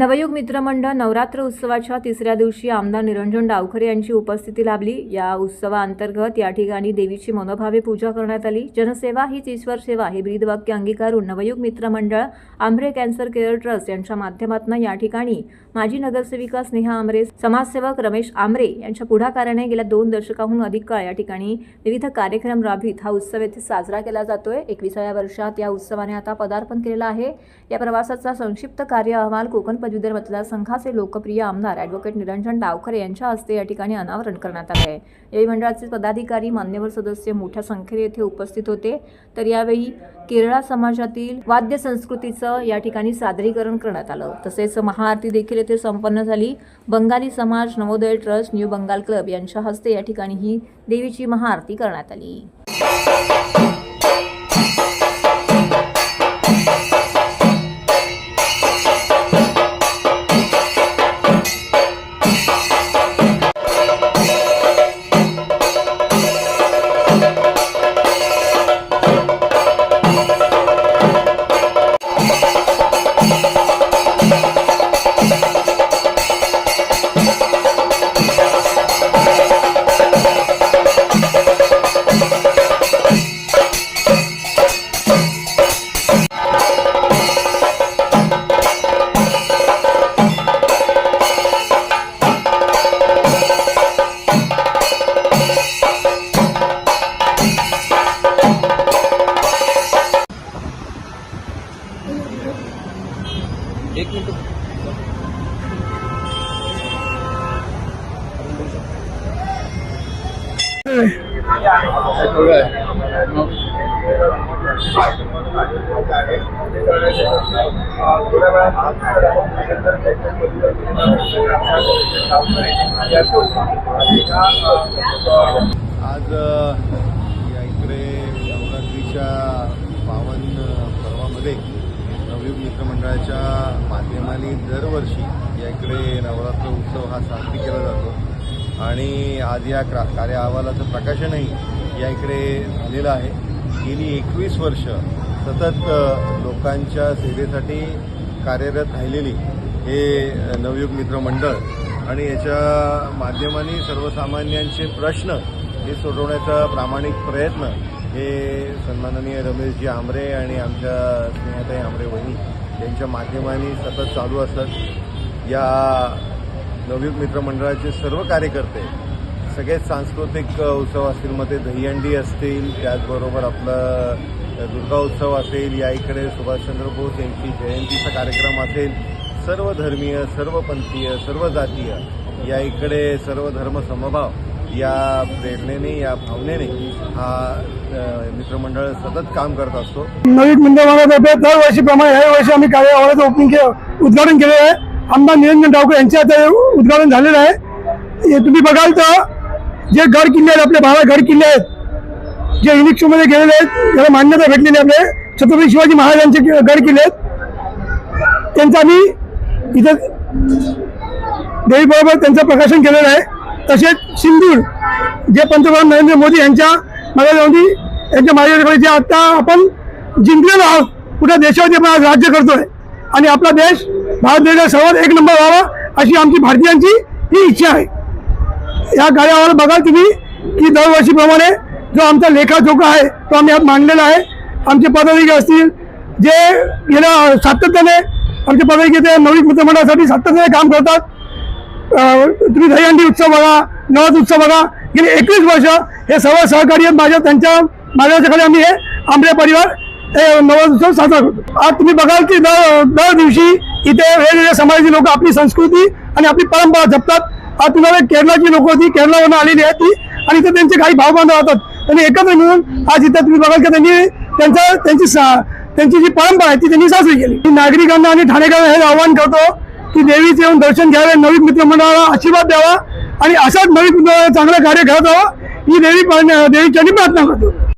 नवयुग मित्रमंडळ नवरात्र उत्सवाच्या तिसऱ्या दिवशी आमदार निरंजन डावखरे यांची उपस्थिती लाभली. या उत्सवाअंतर्गत या ठिकाणी देवीची मनोभावे पूजा करण्यात आली. जनसेवा हीच ईश्वर सेवा हे ब्रीदवाक्य अंगीकारून नवयुग मित्रमंडळ आंब्रे कॅन्सर केअर ट्रस्ट यांच्या माध्यमातून या ठिकाणी माजी नगरसेविका स्नेहा आमरे समाजसेवक रमेश आमरे यांच्या पुढाकाराने गेल्या दोन दशकाहून अधिक काळ या ठिकाणी विविध कार्यक्रम राबवित. हा उत्सव येथे साजरा केला जातोय. एकविसाव्या वर्षात या उत्सवाने आता पदार्पण केलेलं आहे. या प्रवासाचा संक्षिप्त कार्य अहवाल कोकण पदवीधर मतदारसंघाचे लोकप्रिय आमदार ॲडव्होकेट निरंजन डावखरे यांच्या हस्ते या ठिकाणी अनावरण करण्यात आले आहे. यावेळी मंडळाचे पदाधिकारी मान्यवर सदस्य मोठ्या संख्येने येथे उपस्थित होते. तर यावेळी केरळा समाजातील वाद्य संस्कृतीचं या ठिकाणी सादरीकरण करण्यात आलं. तसेच महाआरती देखील येथे संपन्न झाली. बंगाली समाज Navodaya trust new Bengal club यांच्या हस्ते या ठिकाणी ही देवीची महाआरती करण्यात आली. आज या इकडे नवरात्रीच्या पावन पर्वामध्ये नवयुग मित्रमंडळाच्या माध्यमाने दरवर्षी या इकडे नवरात्र उत्सव हा साजरी केला जातो. आणि आज या क्रा कार्य अहवालाचं प्रकाशनही या इकडे झालेलं आहे. गेली एकवीस वर्ष सतत लोकांच्या सेवेसाठी कार्यरत राहिलेली हे नवयुग मित्र मंडळ आणि याच्या माध्यमाने सर्वसामान्यांचे प्रश्न हे सोडवण्याचा प्रामाणिक प्रयत्न हे सन्माननीय रमेशजी आमरे आणि आमच्या स्नेहाताई आमरे वहिनी यांच्या माध्यमाने सतत चालू असतात. या नवयुग मित्रमंडळाचे सर्व कार्यकर्ते सगळेच सांस्कृतिक उत्सव असतील मग ते दहीहंडी असतील त्याचबरोबर आपलं दुर्गा उत्सव असेल या इकडे सुभाषचंद्र बोस यांची जयंतीचा कार्यक्रम असेल सर्व धर्मीय सर्व पंथीय सर्व जातीय या इकडे सर्व धर्म समभाव या प्रेरणेने या भावनेने हा मित्रमंडळ सतत काम करत असतो. नवीन मंदिरातर्फे दरवर्षीप्रमाणे याही वर्षी आम्ही कार्यालयाचं ओपनिंग केलं उद्घाटन केलेलं आहे. आमदार निरंजन डावकर यांच्या आता उद्घाटन झालेलं आहे. हे तुम्ही बघाल तर जे गड किल्ले आहेत आपले बारा गड किल्ले आहेत जे युनिक्समध्ये गेलेले आहेत त्याला मान्यता भेटलेली आपले छत्रपती शिवाजी महाराजांचे कि- गड किल्ले आहेत. त्यांचं आम्ही इथं देवीबरोबर त्यांचं प्रकाशन केलेलं आहे. तसेच सिंधूर जे पंतप्रधान नरेंद्र मोदी यांच्या नरेंद्र मोदी यांच्या माझ्याकडे जे आता आपण जिंकलेलो आहोत कुठल्या देशावरती आपण आज राज्य करतोय आणि आपला देश भारत देशात सर्वात एक नंबर व्हावा अशी आमची भारतीयांची ही इच्छा आहे. या कार्यावर बघाल तुम्ही की दरवर्षीप्रमाणे जो आमचा लेखाजोखा आहे तो आम्ही आज मांडलेला आहे. आमचे पदाधिकारी असतील जे गेल्या सातत्याने आमचे पदाधिकारी ते नवीन मंत्रिमंडळासाठी सातत्याने काम करतात तुम्ही दहीहंडी उत्सव बघा नवरात्र उत्सव बघा. गेली एकवीस वर्ष हे सर्व सहकारी आहेत. माझ्या त्यांच्या मार्गदर्शनाखाली आम्ही हे आंबे परिवार हे नवाज उत्सव साजरा करतो. आज तुम्ही बघाल की दर दर दिवशी इथे वेगवेगळ्या समाजाची लोक आपली संस्कृती आणि आपली परंपरा जपतात. आज तुम्हाला केरळाची लोक होती केरळावरून आलेली आहेत ती. आणि इथे त्यांचे काही भावबांधव राहतात. त्यांनी एकत्र मिळून आज इथे तुम्ही बघाल की त्यांनी त्यांचा त्यांची सा- त्यांची जी परंपरा आहे ती त्यांनी साजरी केली. नागरिकांना आणि ठाणेकरांना हे आव्हान करतो की देवीचे येऊन दर्शन घ्यावे नवीन मित्रमंडळाला आशीर्वाद द्यावा आणि असाच नवीन चांगलं कार्य करत राहावं. ही देवी देवीची प्रार्थना करतो.